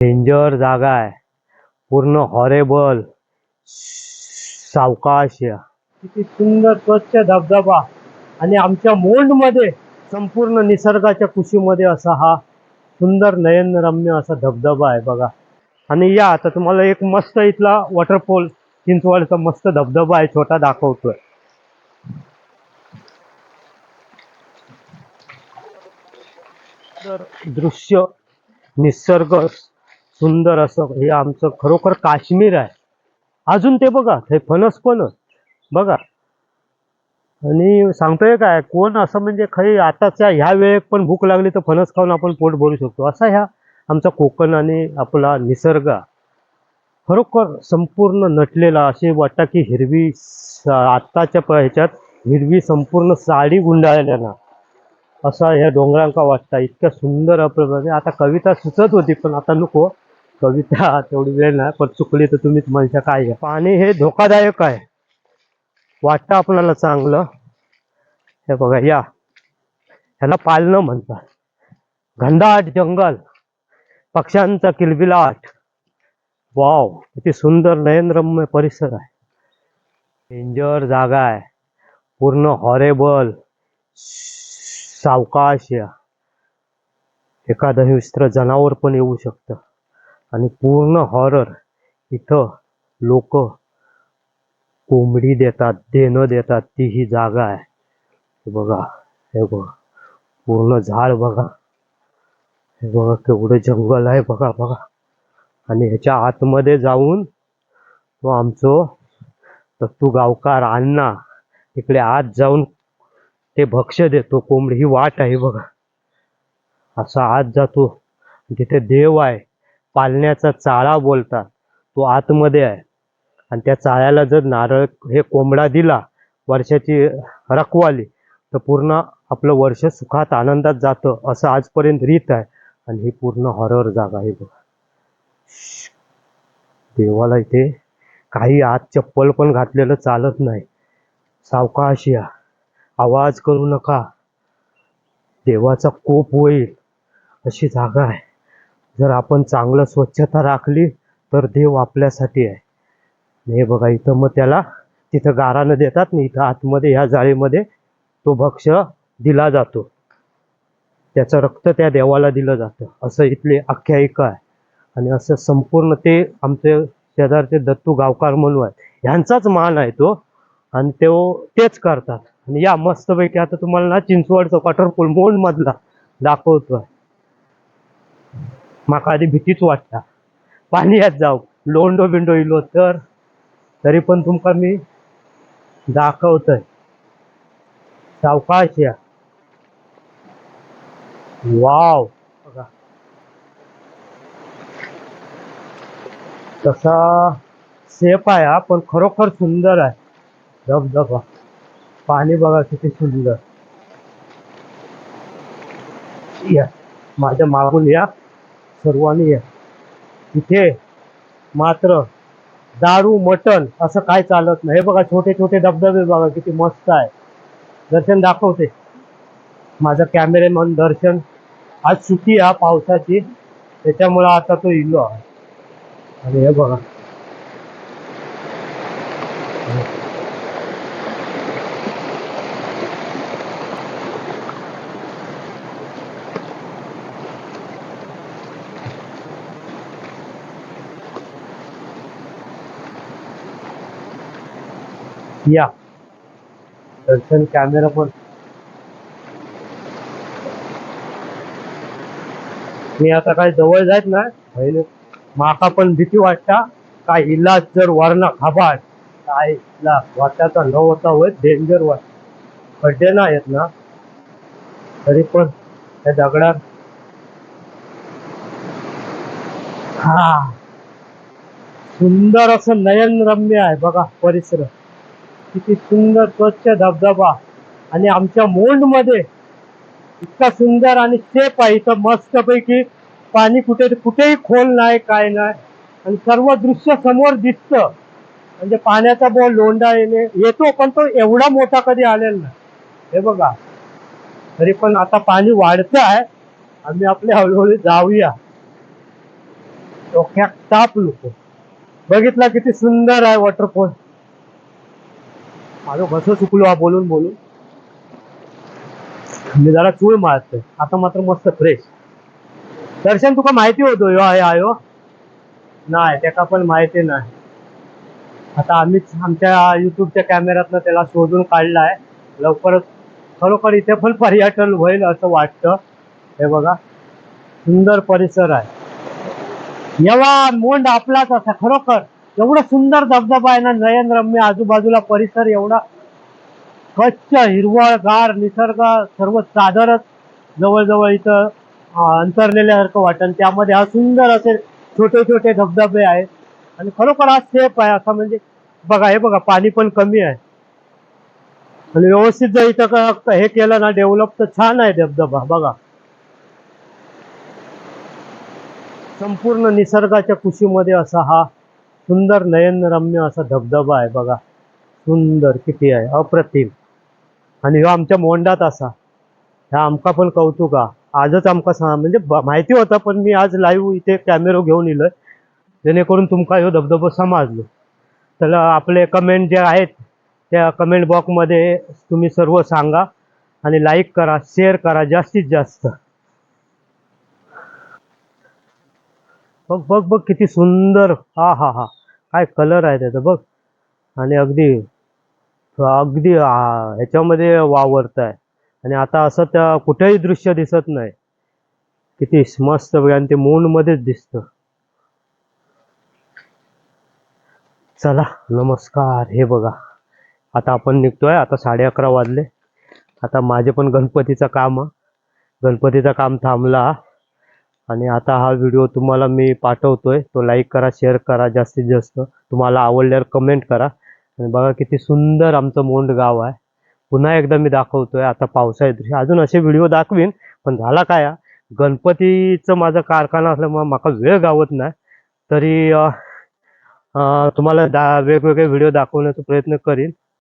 Danger जागा आहे. पूर्ण हॉरेबल सावकाश किती सुंदर स्वच्छ धबधबा आणि आमच्या मोंडमध्ये संपूर्ण निसर्गाच्या कुशीमध्ये असा हा सुंदर नयनरम्य असा धबधबा आहे बघा. आणि या आता तुम्हाला एक मस्त इथला वॉटरफॉल चिंचवडचा मस्त धबधबा आहे छोटा दाखवतोय. दृश्य निसर्ग सुंदर असं हे आमचं खरोखर काश्मीर आहे. अजून ते बघा हे फणस पण बघा. आणि सांगतोय काय कोण असं म्हणजे खरी आताच्या ह्या वेळेत पण भूक लागली तर फणस खाऊन आपण पोट भरू शकतो. असा ह्या आमचा कोकण आणि आपला निसर्ग खरोखर संपूर्ण नटलेला असे वाटतं की हिरवी आत्ताच्या ह्याच्यात हिरवी संपूर्ण साडी गुंडाळल्या ना असा ह्या डोंगरांका वाटता. इतक्या सुंदर अप्रमाणे आता कविता सुचत होती पण आता नको. कविता तेवढी वेळ नाही पण चुकली तर तुम्हीच म्हणशा काय आहे पाणी हे धोकादायक आहे. वाटतं आपल्याला चांगलं. हे बघा या. ह्याला पालनं म्हणतात. घनदाट जंगल पक्ष्यांचा किलबिलाट. वाव किती सुंदर नयनरम्य परिसर आहे. डेंजर जागा आहे. पूर्ण हॉरेबल सावकाश या. एखादं विस्तृत जनावर पण येऊ शकतं. आणि पूर्ण हॉरर इथं लोक कोंबडी देतात देणं देतात ती ही जागा आहे. हे बघा हे बघा पूर्ण झाड बघा. हे बघा केवढं जंगल आहे बघा बघा. आणि ह्याच्या आतमध्ये जाऊन तो आमचो तू गावकार अण्णा तिकडे आत जाऊन ते भक्ष देतो. कोंबडी ही वाट आहे बघा. असा आत जातो. तिथे देव आहे. पालण्याचा चाळा बोलतात तो आतमध्ये आहे. आणि त्या चाळ्याला जर नारळ हे कोंबडा दिला वर्षाची रखवाली तर पूर्ण आपलं वर्ष सुखात आनंदात जातं असं आजपर्यंत रीत आहे. आणि ही पूर्ण हॉरर जागा आहे बघा. देवाला इथे काही आत चप्पल पण घातलेलं चालत नाही. सावकाश या. आवाज करू नका. देवाचा कोप होईल अशी जागा आहे. जर आपण चांगलं स्वच्छता राखली तर देव आपल्यासाठी आहे. हे बघा इथं मग त्याला तिथं गारानं देतात ना इथं आतमध्ये ह्या जाळीमध्ये तो भक्ष दिला जातो. त्याचं रक्त त्या देवाला दिलं जातं. असं इथली आख्यायिका आहे. आणि असं संपूर्ण ते आमचे शेजारचे दत्तू गावकार म्हणून आहे ह्यांचाच मान आहे तो. आणि तो तेच करतात. आणि या मस्तपैकी आता तुम्हाला ना चिंचवडचं वॉटरफॉल मोंडमधला दाखवतो आहे माका आधी भीतीच वाटता. पाण्यात जाऊ लोंडो बिंडो इलो तर तरी पण तुमका मी दाखवतोय. सावकाश या वाव. बघा. तसा सेफ आहे हा पण खरोखर सुंदर आहे. धबधबा. पाणी बघा किती सुंदर. या माझ्या मागून या. सर्वांनी या. इथे मात्र दारू मटण असं काय चालत नाही. हे बघा छोटे छोटे धबधबे बघा किती मस्त आहे. दर्शन दाखवते. माझा कॅमेरेमन दर्शन. आज सुट्टी आहे पावसाची. त्याच्यामुळं आता तो इलो आहे. आणि हे बघा. या. दर्शन कॅमेरा पण. मी आता काय जवळ जायत ना पहिले माका पण भीती वाटता काय इलाज जर वरणा खाबाड काय इला वाटाचा न होता होय डेंजर वाट. खड्डे ना आहेत ना. तरी पण त्या दगडात. हा. सुंदर असं नयनरम्य आहे बघा परिसर. किती सुंदर स्वच्छ धबधबा. आणि आमच्या मोंडमध्ये इतका सुंदर आणि सेफ आहे. इथं मस्तपैकी पाणी कुठे कुठेही खोल नाही काय नाही. आणि सर्व दृश्य समोर दिसतं. म्हणजे पाण्याचा बोल लोंडा येणे येतो पण तो एवढा मोठा कधी आलेला नाही. हे बघा. तरी पण आता पाणी वाढतं आहे. आम्ही आपले हळूहळू जाऊया. डोक्यात ताप लोक बघितला किती सुंदर आहे वॉटरफॉल माझं कसं चुकलो हा बोलून बोलून. मी जरा चूळ मारतोय. आता मात्र मस्त फ्रेश दर्शन तुका माहिती होतो यो आहे आयो हो? नाही त्याका पण माहिती नाही. आता आम्हीच आमच्या युट्यूबच्या कॅमेऱ्यातनं त्याला शोधून काढला आहे लवकरच खरोखर इथे पण पर्यटन होईल असं वाटतं. हे बघा सुंदर परिसर आहे. येवा मोंड आपलाच असा खरोखर. एवढा सुंदर धबधबा आहे ना नयनरम्य आजूबाजूला परिसर एवढा स्वच्छ हिरवळगार निसर्ग सर्व चादरच जवळजवळ इथं अंतरलेल्यासारखं वाटेल त्यामध्ये हा सुंदर असे छोटे छोटे धबधबे आहेत. आणि खरोखर हा सेफ आहे. असं म्हणजे बघा हे बघा पाणी पण कमी आहे. आणि व्यवस्थित जर इथं हे केलं ना डेव्हलप तर छान आहे धबधबा बघा. संपूर्ण निसर्गाच्या कुशीमध्ये असा हा सुंदर नयनरम्य असा धबधबा आहे बघा. सुंदर किती आहे अप्रतिम. आणि ह्यो आमच्या मोंडात असा. ह्या आमका पण कौतुक आजच आमका सांगा म्हणजे ब- माहिती होतं पण मी आज लाईव्ह इथे कॅमेरो घेऊन इलोय. जेणेकरून तुमका ह्यो धबधबो समजलो. तर आपले कमेंट जे आहेत त्या कमेंट बॉक्समध्ये तुम्ही सर्व सांगा आणि लाईक करा शेअर करा जास्तीत जास्त. बघ बघ बघ किती सुंदर. हा हा हा. काय कलर आहे त्याचा बघ. आणि अगदी अगदी ह्याच्यामध्ये वावरत आहे आणि आता असं त्या कुठेही दृश्य दिसत नाही. किती मस्त बघ आणि ते मूनमध्येच दिसतं. चला नमस्कार. हे बघा. आता आपण निघतोय. आता साडे अकरा वाजले. आता माझे पण गणपतीचं काम गणपतीचं काम थांबला. आणि आता हा व्हिडिओ तुम्हाला मी पाठवतोय. तो लाईक करा शेअर करा जास्तीत जास्त. तुम्हाला आवडल्यावर कमेंट करा. आणि बघा किती सुंदर आमचं मोंड गाव आहे. पुन्हा एकदा मी दाखवतोय. आता पावसाळ्यात दृश्य. अजून असे व्हिडिओ दाखवीन पण झाला काय हा, गणपतीचं माझा कारखाना असल्यामुळे मला वेळ गावत नाही. तरी तुम्हाला दा वेगवेगळे व्हिडिओ दाखवण्याचा प्रयत्न करीन.